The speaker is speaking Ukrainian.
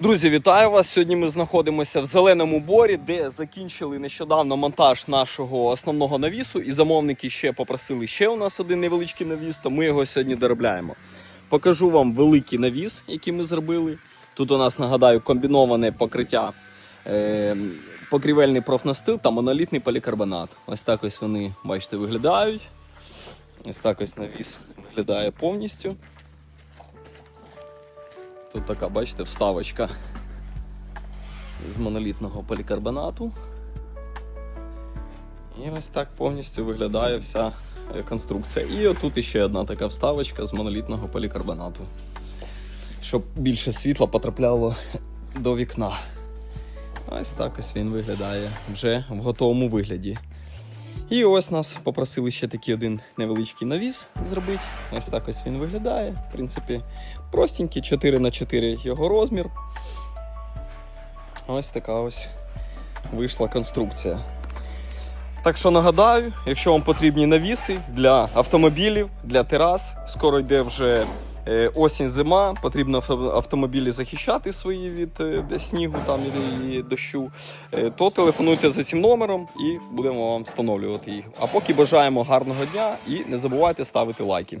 Друзі, вітаю вас! Сьогодні ми знаходимося в зеленому борі, де закінчили нещодавно монтаж нашого основного навісу, і замовники ще попросили ще у нас один невеличкий навіс, то ми його сьогодні доробляємо. Покажу вам великий навіс, який ми зробили. Тут у нас нагадаю комбіноване покриття, е, покрівельний профнастил та монолітний полікарбонат. Ось так ось вони, бачите, виглядають. Ось так ось навіс виглядає повністю. Тут така, бачите, вставочка з монолітного полікарбонату. І ось так повністю виглядає вся конструкція. І отут іще одна така вставочка з монолітного полікарбонату. Щоб більше світла потрапляло до вікна. Ось так ось він виглядає вже в готовому вигляді. І ось нас попросили ще такий один невеличкий навіс зробити. Ось так ось він виглядає. В принципі, простенький, 4 на 4 його розмір. Ось така ось вийшла конструкція. Так що нагадаю, якщо вам потрібні навіси для автомобілів, для терас, скоро йде вже осінь, зима, потрібно авто- автомобілі захищати свої від е, снігу там, і дощу, е, то телефонуйте за цим номером і будемо вам встановлювати їх. А поки бажаємо гарного дня і не забувайте ставити лайки.